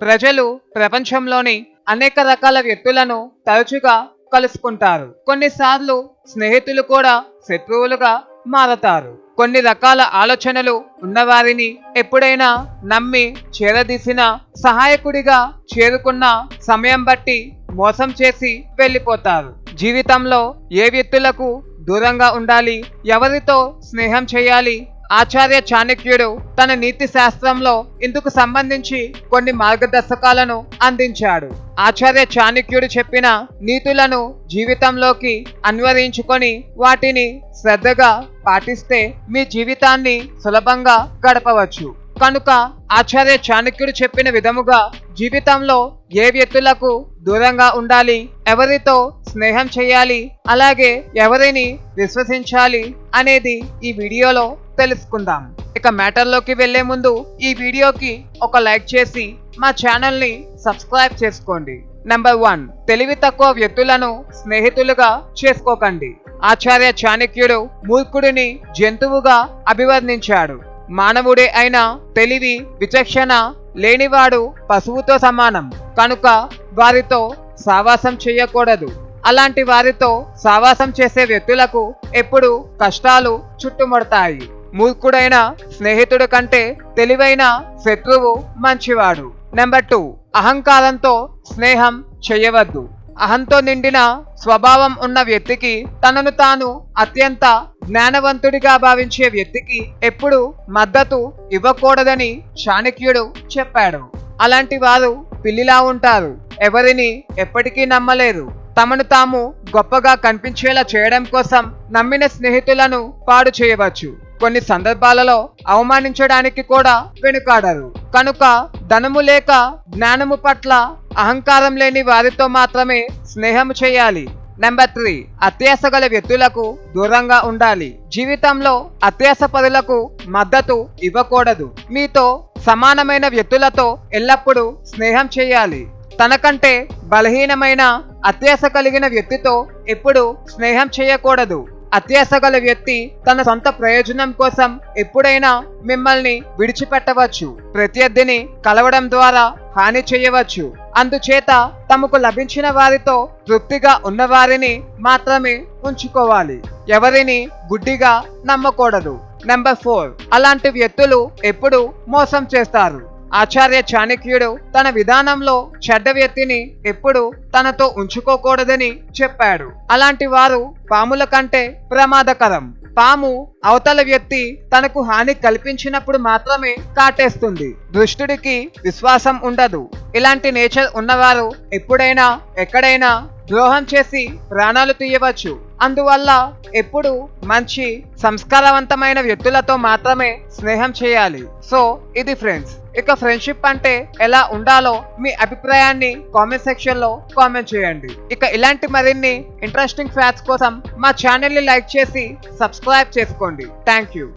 ప్రజలు ప్రపంచంలోని అనేక రకాల వ్యక్తులను తరచుగా కలుసుకుంటారు. కొన్నిసార్లు స్నేహితులు కూడా శత్రువులుగా మారతారు. కొన్ని రకాల ఆలోచనలు ఉన్నవారిని ఎప్పుడైనా నమ్మి చేరదీసిన సహాయకుడిగా చేరుకున్న సమయం బట్టి మోసం చేసి వెళ్ళిపోతారు. జీవితంలో ఏ వ్యక్తులకు దూరంగా ఉండాలి ఎవరితో స్నేహం చేయాలి ఆచార్య చాణక్యుడు తన నీతి శాస్త్రంలో ఇందుకు సంబంధించి కొన్ని మార్గదర్శకాలను అందించాడు. ఆచార్య చాణక్యుడు చెప్పిన నీతులను జీవితంలోకి అన్వయించుకొని వాటిని శ్రద్ధగా పాటిస్తే మీ జీవితాన్ని సులభంగా గడపవచ్చు. కనుక ఆచార్య చాణక్యుడు చెప్పిన విధముగా జీవితంలో ఏ వ్యక్తులకు దూరంగా ఉండాలి ఎవరితో స్నేహం చేయాలి అలాగే ఎవరిని విశ్వసించాలి అనేది ఈ వీడియోలో తెలుసుకుందాం. ఇక మ్యాటర్లోకి వెళ్ళే ముందు ఈ వీడియోకి ఒక లైక్ చేసి మా ఛానల్ని సబ్స్క్రైబ్ చేసుకోండి. నెంబర్ వన్ తెలివి తక్కువ వ్యక్తులను స్నేహితులుగా చేసుకోకండి. ఆచార్య చాణక్యుడు మూర్ఖుడిని జంతువుగా అభివర్ణించాడు. మానవుడే అయినా తెలివి విచక్షణ లేనివాడు పశువుతో సమానం. కనుక వారితో సావాసం చేయకూడదు. అలాంటి వారితో సావాసం చేసే వ్యక్తులకు ఎప్పుడు కష్టాలు చుట్టుముడతాయి. మూర్ఖుడైన స్నేహితుడు కంటే తెలివైన శత్రువు మంచివాడు. నెంబర్ టూ అహంకారంతో స్నేహం చేయవద్దు. అహంతో నిండిన స్వభావం ఉన్న వ్యక్తికి తనను తాను అత్యంత జ్ఞానవంతుడిగా భావించే వ్యక్తికి ఎప్పుడు మద్దతు ఇవ్వకూడదని చాణక్యుడు చెప్పాడు. అలాంటి వారు పిల్లిలా ఉంటారు. ఎవరిని ఎప్పటికీ నమ్మలేరు. తమను తాము గొప్పగా కనిపించేలా చేయడం కోసం నమ్మిన స్నేహితులను పాడు చేయవచ్చు. కొన్ని సందర్భాలలో అవమానించడానికి కూడా వెనుకాడరు. కనుక ధనము లేక జ్ఞానము పట్ల అహంకారం లేని వారితో మాత్రమే స్నేహం చేయాలి. నెంబర్ త్రీ అత్యాస గల వ్యక్తులకు దూరంగా ఉండాలి. జీవితంలో అత్యాస పరులకు మద్దతు ఇవ్వకూడదు. మీతో సమానమైన వ్యక్తులతో ఎల్లప్పుడూ స్నేహం చేయాలి. తనకంటే బలహీనమైన అత్యాస కలిగిన వ్యక్తితో ఎప్పుడు స్నేహం చేయకూడదు. అత్యాస గల వ్యక్తి తన సొంత ప్రయోజనం కోసం ఎప్పుడైనా మిమ్మల్ని విడిచిపెట్టవచ్చు. ప్రత్యర్థిని కలవడం ద్వారా హాని చేయవచ్చు. అందుచేత తమకు లభించిన వారితో తృప్తిగా ఉన్నవారిని మాత్రమే ఉంచుకోవాలి. ఎవరిని గుడ్డిగా నమ్మకూడదు. Number four. అలాంటి వ్యక్తులు ఎప్పుడు మోసం చేస్తారు. ఆచార్య చాణక్యుడు తన విధానంలో చెడ్డ వ్యక్తిని ఎప్పుడు తనతో ఉంచుకోకూడదని చెప్పాడు. అలాంటి వారు పాముల కంటే ప్రమాదకరం. పాము అవతల వ్యక్తి తనకు హాని కల్పించినప్పుడు మాత్రమే కాటేస్తుంది. దుష్టుడికి విశ్వాసం ఉండదు. ఇలాంటి నేచర్ ఉన్నవారు ఎప్పుడైనా ఎక్కడైనా ద్రోహం చేసి ప్రాణాలు తీయవచ్చు. అందువల్ల ఎప్పుడు మంచి సంస్కారవంతమైన వ్యక్తులతో మాత్రమే స్నేహం చేయాలి. సో ఇది ఫ్రెండ్స్ ఇక ఫ్రెండ్షిప్ అంటే ఎలా ఉండాలో మీ అభిప్రాయాన్ని కామెంట్ సెక్షన్లో కామెంట్ చేయండి. ఇక ఇలాంటి మరిన్ని ఇంట్రెస్టింగ్ ఫ్యాక్ట్స్ కోసం మా ఛానల్ని లైక్ చేసి సబ్స్క్రైబ్ చేసుకోండి. Thank you